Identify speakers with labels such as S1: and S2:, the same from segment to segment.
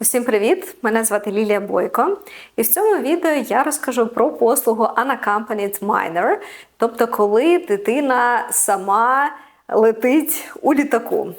S1: Усім привіт! Мене звати Лілія Бойко, і в цьому відео я розкажу про послугу Unaccompanied Minor, тобто коли дитина сама летить у літаку.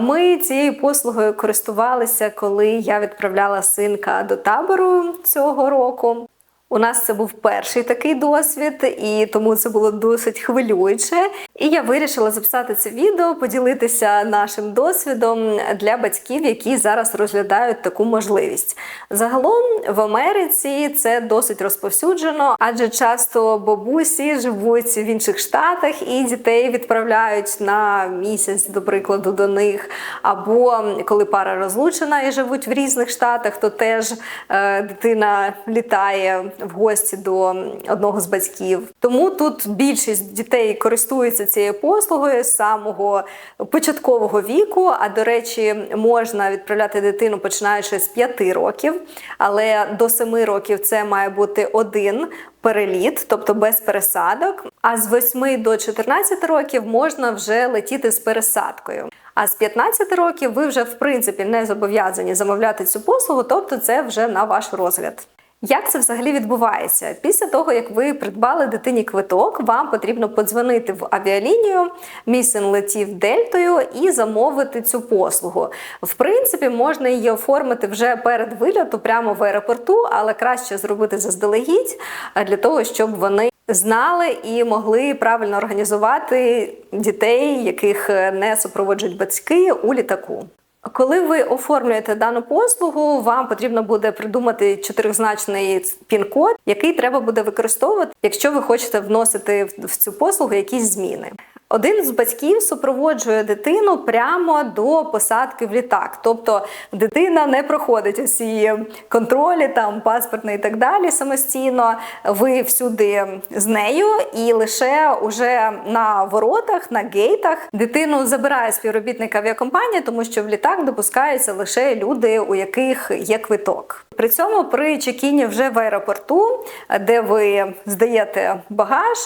S1: Ми цією послугою користувалися, коли я відправляла синка до табору цього року. У нас це був перший такий досвід, і тому це було досить хвилююче. І я вирішила записати це відео, поділитися нашим досвідом для батьків, які зараз розглядають таку можливість. Загалом в Америці це досить розповсюджено, адже часто бабусі живуть в інших штатах і дітей відправляють на місяць, до прикладу, до них. Або коли пара розлучена і живуть в різних штатах, то теж е, дитина літає в гості до одного з батьків. Тому тут більшість дітей користуються цією послугою з самого початкового віку. А до речі, можна відправляти дитину починаючи з 5 років, але до 7 років це має бути один. Переліт, тобто без пересадок. А з 8 до 14 років можна вже летіти з пересадкою. А з 15 років ви вже в принципі не зобов'язані замовляти цю послугу, тобто це вже на ваш розгляд. Як це взагалі відбувається? Після того, як ви придбали дитині квиток, вам потрібно подзвонити в авіалінію, мій летів дельтою і замовити цю послугу. В принципі, можна її оформити вже перед вильоту, прямо в аеропорту, але краще зробити заздалегідь для того, щоб вони. Знали і могли правильно організувати дітей, яких не супроводжують батьки у літаку. Коли ви оформлюєте дану послугу, вам потрібно буде придумати чотиризначний пін-код, який треба буде використовувати, якщо ви хочете вносити в цю послугу якісь зміни. Один з батьків супроводжує дитину прямо до посадки в літак. Тобто дитина не проходить усі контролі, там паспортний і так далі самостійно. Ви всюди з нею, і лише уже на воротах, на гейтах дитину забирає співробітник авіакомпанії, тому що в літак допускаються лише люди, у яких є квиток. При цьому при чекіні вже в аеропорту, де ви здаєте багаж,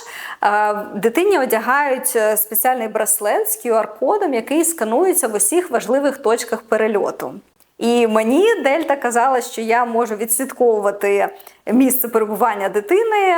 S1: дитині одягають спеціальний браслет з QR-кодом, який сканується в усіх важливих точках перельоту. І мені Дельта казала, що я можу відслідковувати місце перебування дитини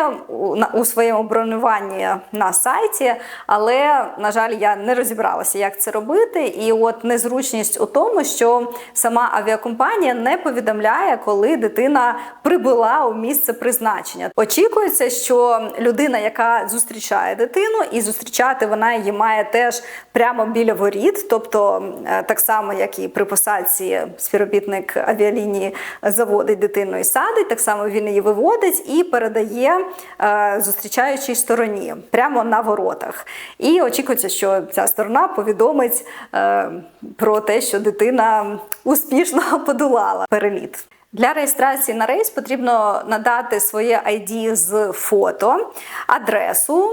S1: у своєму бронюванні на сайті, але, на жаль, я не розібралася, як це робити. І от незручність у тому, що сама авіакомпанія не повідомляє, коли дитина прибула у місце призначення. Очікується, що людина, яка зустрічає дитину, і зустрічати вона її має теж прямо біля воріт, тобто е, так само, як і при посадці співробітник авіалінії заводить дитину і садить, так само він її виводить і передає е, зустрічаючій стороні прямо на воротах. І очікується, що ця сторона повідомить е, про те, що дитина успішно подолала переліт. Для реєстрації на рейс потрібно надати своє ID з фото, адресу.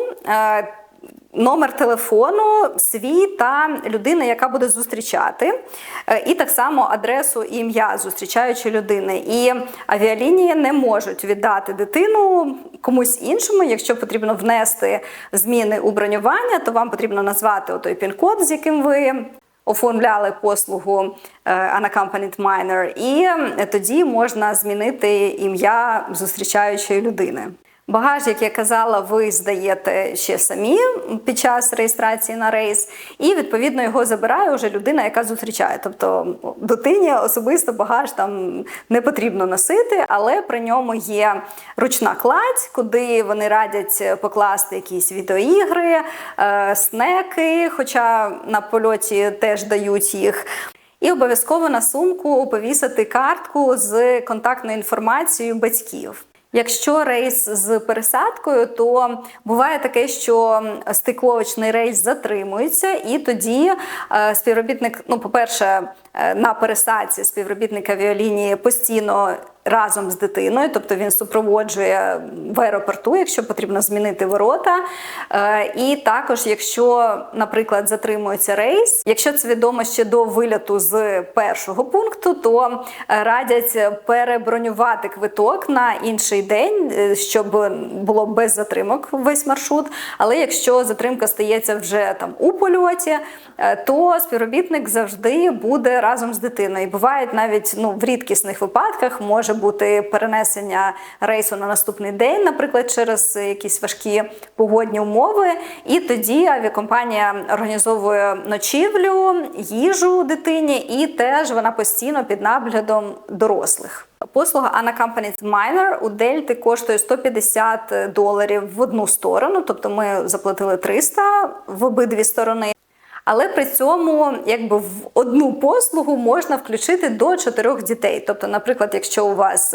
S1: Е, номер телефону свій та людина, яка буде зустрічати, е, і так само адресу і ім'я зустрічаючої людини. І авіалінії не можуть віддати дитину комусь іншому. Якщо потрібно внести зміни у бронювання, то вам потрібно назвати той пін-код, з яким ви. Оформляли послугу е, Unaccompanied Minor, і тоді можна змінити ім'я зустрічаючої людини. Багаж, як я казала, ви здаєте ще самі під час реєстрації на рейс, і відповідно його забирає вже людина, яка зустрічає. Тобто дитині особисто багаж там не потрібно носити, але при ньому є ручна кладь, куди вони радять покласти якісь відеоігри, е, снеки, хоча на польоті теж дають їх. І обов'язково на сумку повісити картку з контактною інформацією батьків. Якщо рейс з пересадкою, то буває таке, що стиковочний рейс затримується, і тоді е, співробітник, ну, по-перше, е, на пересадці співробітник авіалінії постійно разом з дитиною, тобто він супроводжує в аеропорту, якщо потрібно змінити ворота. Е, І також, якщо, наприклад, затримується рейс, якщо це відомо ще до вильоту з першого пункту, то е, радять перебронювати квиток на інший день, е, щоб було без затримок весь маршрут. Але якщо затримка стається вже там у польоті, то співробітник завжди буде разом з дитиною. І бувають навіть ну в рідкісних випадках може бути перенесення рейсу на наступний день, наприклад, через якісь важкі погодні умови. І тоді авіакомпанія організовує ночівлю, їжу дитині, і теж вона постійно під наглядом дорослих. Послуга Unaccompanied Minor у Дельти коштує 150 доларів в одну сторону, тобто ми заплатили 300 в обидві сторони. Але при цьому якби в одну послугу можна включити до чотирьох дітей. Тобто, наприклад, якщо у вас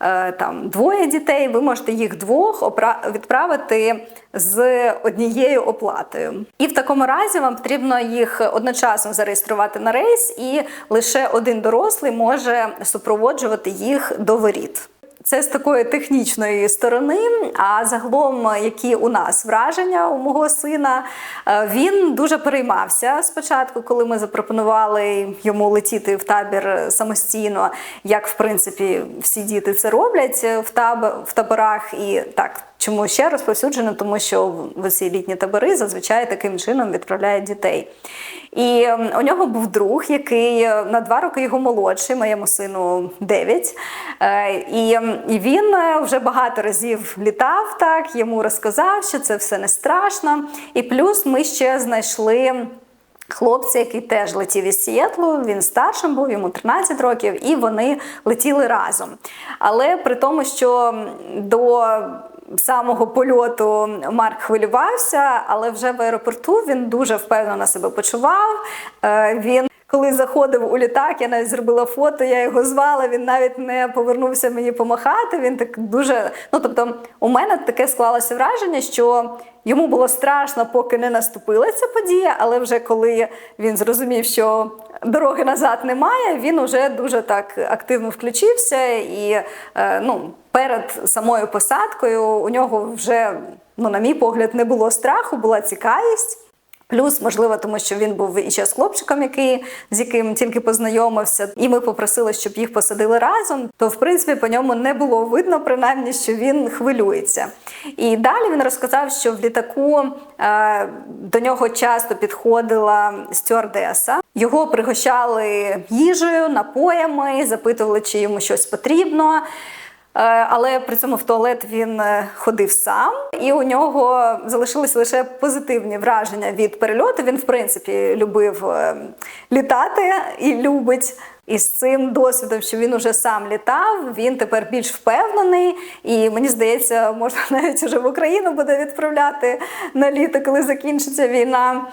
S1: е, там двоє дітей, ви можете їх двох відправити з однією оплатою. І в такому разі вам потрібно їх одночасно зареєструвати на рейс, і лише один дорослий може супроводжувати їх до воріт. Це з такої технічної сторони. А загалом, які у нас враження у мого сина, Е, він дуже переймався спочатку, коли ми запропонували йому летіти в табір самостійно, як в принципі всі діти це роблять таб в таборах. І так, чому ще розповсюджено? Тому що в ці літні табори зазвичай таким чином відправляють дітей. І ем, у нього був друг, який е, на два роки його молодший, моєму сину 9. Е, І, ем, він е, вже багато разів літав так, йому розказав, що це все не страшно. І плюс ми ще знайшли. Хлопця, який теж летів із Сієтлу, він старшим був, йому 13 років, і вони летіли разом. Але при тому, що до самого польоту Марк хвилювався, але вже в аеропорту він дуже впевнено себе почував. Е, Він коли заходив у літак, я навіть зробила фото, я його звала. Він навіть не повернувся мені помахати. Він так дуже. Ну тобто, у мене таке склалося враження, що йому було страшно, поки не наступила ця подія. Але вже коли він зрозумів, що дороги назад немає, він уже дуже так активно включився і е, ну. Перед самою посадкою у нього вже, ну, на мій погляд, не було страху, була цікавість. Плюс, можливо, тому що він був і ще з хлопчиком, який з яким тільки познайомився, і ми попросили, щоб їх посадили разом. То, в принципі, по ньому не було видно, принаймні, що він хвилюється. І далі він розказав, що в літаку е, до нього часто підходила стюардеса. Його пригощали їжею, напоями, запитували, чи йому щось потрібно. Е, Але при цьому в туалет він е, ходив сам, і у нього залишилися лише позитивні враження від перельоту. Він, в принципі, любив е, літати і любить. І з цим досвідом, що він уже сам літав, він тепер більш впевнений. І мені здається, можна навіть уже в Україну буде відправляти на літо, коли закінчиться війна.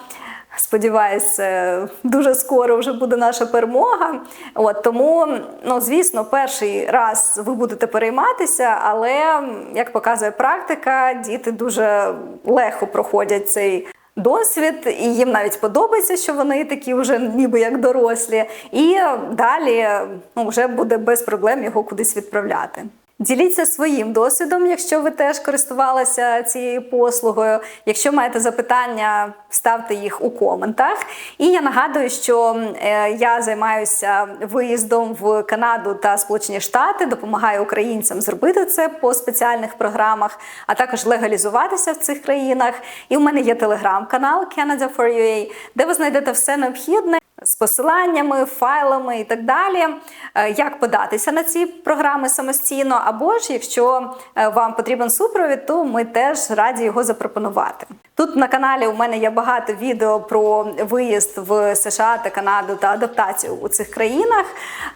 S1: Сподіваюся, дуже скоро вже буде наша перемога. От тому, ну звісно, перший раз ви будете перейматися, але як показує практика, діти дуже легко проходять цей. Досвід, і їм навіть подобається, що вони такі вже ніби як дорослі, і далі ну, вже буде без проблем його кудись відправляти. Діліться своїм досвідом, якщо ви теж користувалися цією послугою. Якщо маєте запитання, ставте їх у коментах. І я нагадую, що е, я займаюся виїздом в Канаду та Сполучені Штати, допомагаю українцям зробити це по спеціальних програмах, а також легалізуватися в цих країнах. І у мене є телеграм-канал Canada for UA, де ви знайдете все необхідне з посиланнями, файлами і так далі, е, як податися на ці програми самостійно, або ж якщо е, вам потрібен супровід, то ми теж раді його запропонувати. Тут на каналі у мене є багато відео про виїзд в США та Канаду та адаптацію у цих країнах,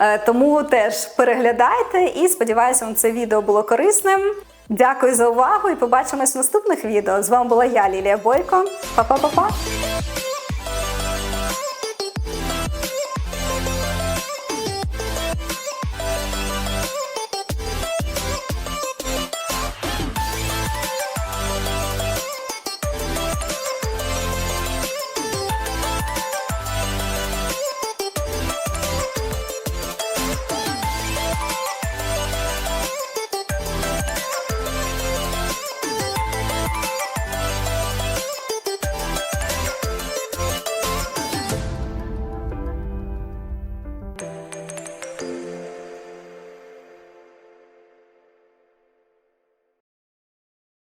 S1: е, тому теж переглядайте і сподіваюся, вам це відео було корисним. Дякую за увагу і побачимось в наступних відео. З вами була я, Лілія Бойко. Па-па-па-па!